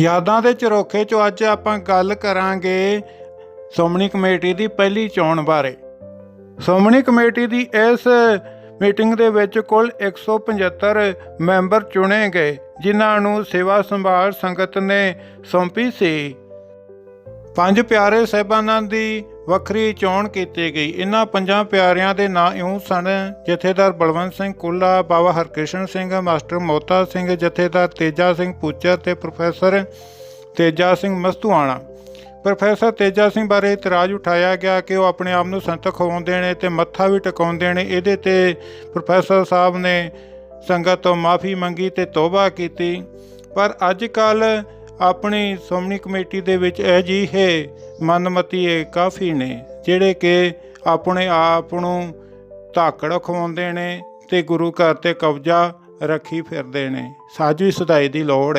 ਯਾਦਾਂ ਦੇ ਝਰੋਖੇ 'ਚੋਂ ਅੱਜ ਆਪਾਂ ਗੱਲ ਕਰਾਂਗੇ ਸ਼੍ਰੋਮਣੀ ਕਮੇਟੀ ਦੀ ਪਹਿਲੀ ਚੋਣ ਬਾਰੇ। ਸ਼੍ਰੋਮਣੀ ਕਮੇਟੀ ਦੀ ਇਸ ਮੀਟਿੰਗ ਦੇ ਵਿੱਚ ਕੁੱਲ 175 ਮੈਂਬਰ ਚੁਣੇ ਗਏ ਜਿਨ੍ਹਾਂ ਨੂੰ ਸੇਵਾ ਸੰਭਾਲ ਸੰਗਤ ਨੇ ਸੌਂਪੀ ਸੀ। ਪੰਜ ਪਿਆਰੇ ਸਾਹਿਬਾਨਾਂ ਦੀ ਵੱਖਰੀ ਚੋਣ ਕੀਤੀ ਗਈ। ਇਹਨਾਂ ਪੰਜਾਂ ਪਿਆਰਿਆਂ ਦੇ ਨਾਂ ਇਉਂ ਸਨ, ਜਥੇਦਾਰ ਬਲਵੰਤ ਸਿੰਘ ਕੁੱਲਾ ਬਾਬਾ ਹਰਕ੍ਰਿਸ਼ਨ ਸਿੰਘ, ਮਾਸਟਰ ਮੋਤਾ ਸਿੰਘ, ਜਥੇਦਾਰ ਤੇਜਾ ਸਿੰਘ ਪੁੱਚਰ ਤੇ ਪ੍ਰੋਫੈਸਰ ਤੇਜਾ ਸਿੰਘ ਮਸਤੂਆਣਾ। ਪ੍ਰੋਫੈਸਰ ਤੇਜਾ ਸਿੰਘ ਬਾਰੇ ਇਤਰਾਜ਼ ਉਠਾਇਆ ਗਿਆ ਕਿ ਉਹ ਆਪਣੇ ਆਪ ਨੂੰ ਸੰਤ ਖਵਾਉਂਦੇ ਨੇ ਤੇ ਮੱਥਾ ਵੀ ਟਿਕਾਉਂਦੇ ਨੇ ਇਹਦੇ ਤੇ ਪ੍ਰੋਫੈਸਰ ਸਾਹਿਬ ਨੇ ਸੰਗਤ ਤੋਂ ਮਾਫੀ ਮੰਗੀ ਤੇ ਤੋਬਾ ਕੀਤੀ। ਪਰ ਅੱਜ ਕੱਲ੍ਹ ਆਪਣੀ ਸ਼੍ਰੋਮਣੀ ਕਮੇਟੀ ਦੇ ਵਿੱਚ ਅਜਿਹੇ ਜੀ ਹੈ ਮਨਮਤੀਏ ਕਾਫੀ ਨੇ, ਜਿਹੜੇ ਕਿ ਆਪਣੇ ਆਪ ਨੂੰ ਧਾਕੜ ਖਵਾਉਂਦੇ ਨੇ ਤੇ ਗੁਰੂ ਘਰ ਤੇ ਕਬਜ਼ਾ ਰੱਖੀ ਫਿਰਦੇ ਨੇ। ਸਾਜੂ ਸਦਾਈ ਦੀ ਲੋੜ ਹੈ